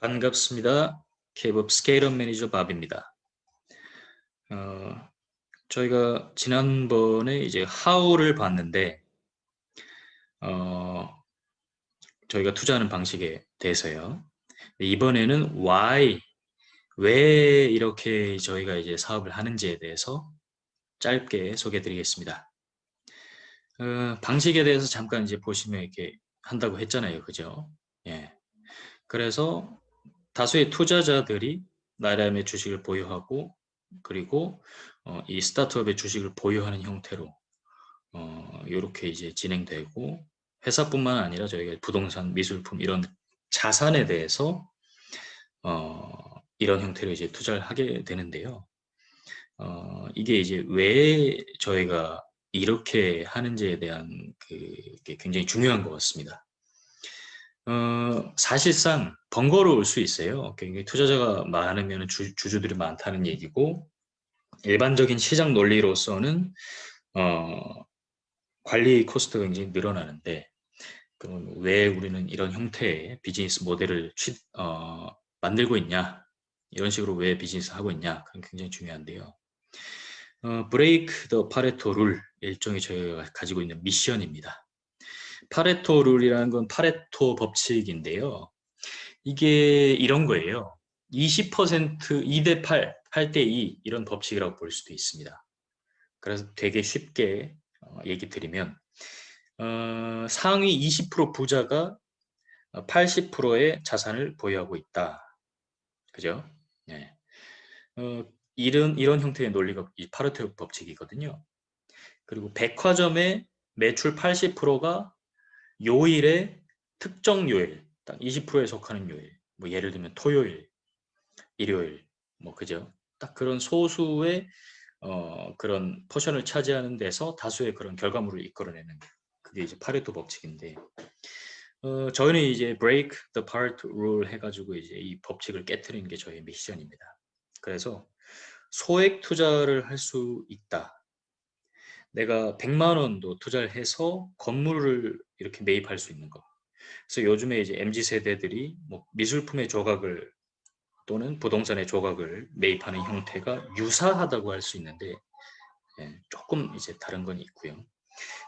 반갑습니다. 케이블 스케일업 매니저 밥입니다. 어, 저희가 지난번에 이제 how를 봤는데 어, 저희가 투자하는 방식에 대해서요. 이번에는 why 왜 이렇게 저희가 이제 사업을 하는지에 대해서 짧게 소개해 드리겠습니다. 어, 방식에 대해서 잠깐 이제 보시면 이렇게 한다고 했잖아요. 그죠? 예. 그래서 다수의 투자자들이 나름의 주식을 보유하고 그리고 어, 이 스타트업의 주식을 보유하는 형태로 어, 이렇게 이제 진행되고 회사뿐만 아니라 저희가 부동산, 미술품 이런 자산에 대해서 어, 이런 형태로 이제 투자를 하게 되는데요. 어, 이게 이제 왜 저희가 이렇게 하는지에 대한 그 굉장히 중요한 것 같습니다. 어, 사실상 번거로울 수 있어요. 굉장히 투자자가 많으면 주, 주주들이 많다는 얘기고 일반적인 시장 논리로서는 어, 관리 코스트가 굉장히 늘어나는데 그럼 왜 우리는 이런 형태의 비즈니스 모델을 취, 어, 만들고 있냐 이런 식으로 왜 비즈니스 하고 있냐 그건 굉장히 중요한데요. 어, 브레이크 더 파레토 룰 일종의 저희가 가지고 있는 미션입니다. 파레토 룰이라는 건 파레토 법칙인데요. 이게 이런 거예요. 20% 2대 8, 8대 2 이런 법칙이라고 볼 수도 있습니다. 그래서 되게 쉽게 어, 얘기 드리면 어, 상위 20% 부자가 80%의 자산을 보유하고 있다. 그죠? 네. 어, 이런 이런 형태의 논리가 이 파레토 법칙이거든요. 그리고 백화점의 매출 80%가 요일의 특정 요일, 딱 20%에 속하는 요일, 뭐 예를 들면 토요일, 일요일, 뭐 그죠? 딱 그런 소수의 어, 그런 포션을 차지하는 데서 다수의 그런 결과물을 이끌어내는 그게 이제 파레토 법칙인데 어, 저희는 이제 break the part rule 해가지고 이제 이 법칙을 깨뜨리는 게 저희 미션입니다. 그래서 소액 투자를 할 수 있다. 내가 100만 원도 투자를 해서 건물을 이렇게 매입할 수 있는 거. 그래서 요즘에 이제 MZ 세대들이 뭐 미술품의 조각을 또는 부동산의 조각을 매입하는 형태가 유사하다고 할 수 있는데 예, 조금 이제 다른 건 있고요.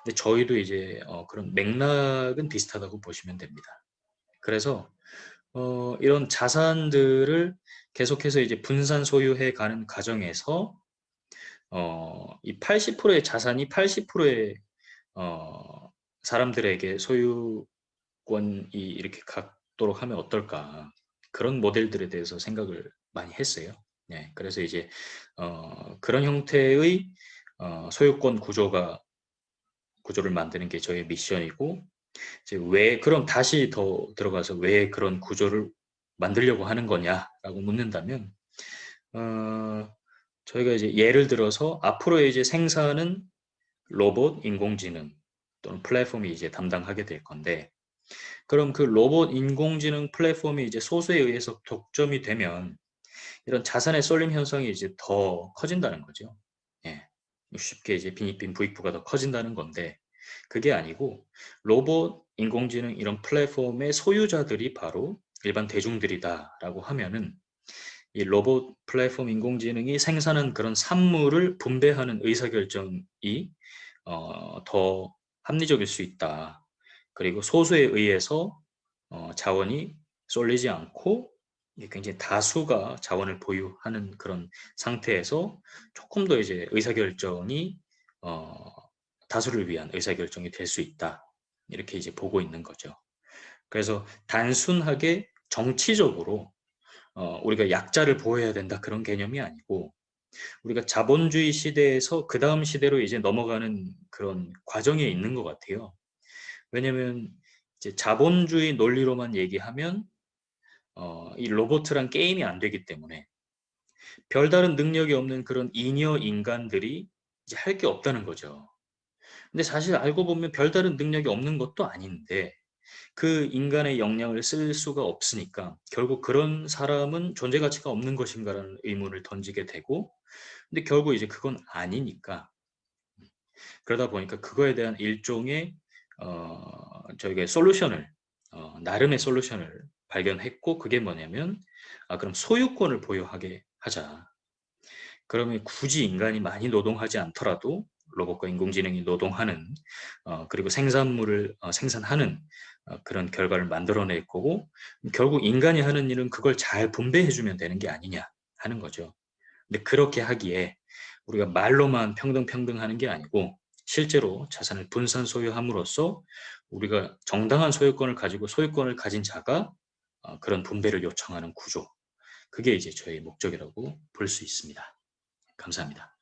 근데 저희도 이제 어, 그런 맥락은 비슷하다고 보시면 됩니다. 그래서 어, 이런 자산들을 계속해서 이제 분산 소유해 가는 과정에서 어, 이 80%의 자산이 80%의 어, 사람들에게 소유권이 이렇게 갖도록 하면 어떨까 그런 모델들에 대해서 생각을 많이 했어요. 네, 그래서 이제 어, 그런 형태의 어, 소유권 구조가 구조를 만드는 게 저희 미션이고 이제 왜 그럼 다시 더 들어가서 왜 그런 구조를 만들려고 하는 거냐라고 묻는다면 어, 저희가 이제 예를 들어서 앞으로 이제 생산은 로봇, 인공지능 또는 플랫폼이 이제 담당하게 될 건데 그럼 그 로봇 인공지능 플랫폼이 이제 소수에 의해서 독점이 되면 이런 자산의 쏠림 현상이 이제 더 커진다는 거죠. 예. 쉽게 이제 빈익빈 부익부가 더 커진다는 건데 그게 아니고 로봇, 인공지능 이런 플랫폼의 소유자들이 바로 일반 대중들이다라고 하면은 이 로봇 플랫폼 인공지능이 생산한 그런 산물을 분배하는 의사결정이 어, 더 합리적일 수 있다. 그리고 소수에 의해서 어, 자원이 쏠리지 않고 굉장히 다수가 자원을 보유하는 그런 상태에서 조금 더 이제 의사결정이 어, 다수를 위한 의사결정이 될 수 있다. 이렇게 이제 보고 있는 거죠. 그래서 단순하게 정치적으로 어, 우리가 약자를 보호해야 된다 그런 개념이 아니고 우리가 자본주의 시대에서 그 다음 시대로 이제 넘어가는 그런 과정에 있는 것 같아요. 왜냐하면 이제 자본주의 논리로만 얘기하면 어, 이 로봇이란 게임이 안 되기 때문에 별다른 능력이 없는 그런 잉여 인간들이 이제 할 게 없다는 거죠. 근데 사실 알고 보면 별다른 능력이 없는 것도 아닌데 그 인간의 역량을 쓸 수가 없으니까 결국 그런 사람은 존재 가치가 없는 것인가라는 의문을 던지게 되고 근데 결국 이제 그건 아니니까 그러다 보니까 그거에 대한 일종의 어, 저희가 솔루션을 어, 나름의 솔루션을 발견했고 그게 뭐냐면 아 그럼 소유권을 보유하게 하자. 그러면 굳이 인간이 많이 노동하지 않더라도 로봇과 인공지능이 노동하는 어, 그리고 생산물을 어, 생산하는 어, 그런 결과를 만들어낼 거고 결국 인간이 하는 일은 그걸 잘 분배해주면 되는 게 아니냐 하는 거죠. 근데 그렇게 하기에 우리가 말로만 평등 평등 하는 게 아니고 실제로 자산을 분산 소유함으로써 우리가 정당한 소유권을 가지고 소유권을 가진 자가 어, 그런 분배를 요청하는 구조 그게 이제 저희 목적이라고 볼 수 있습니다. 감사합니다.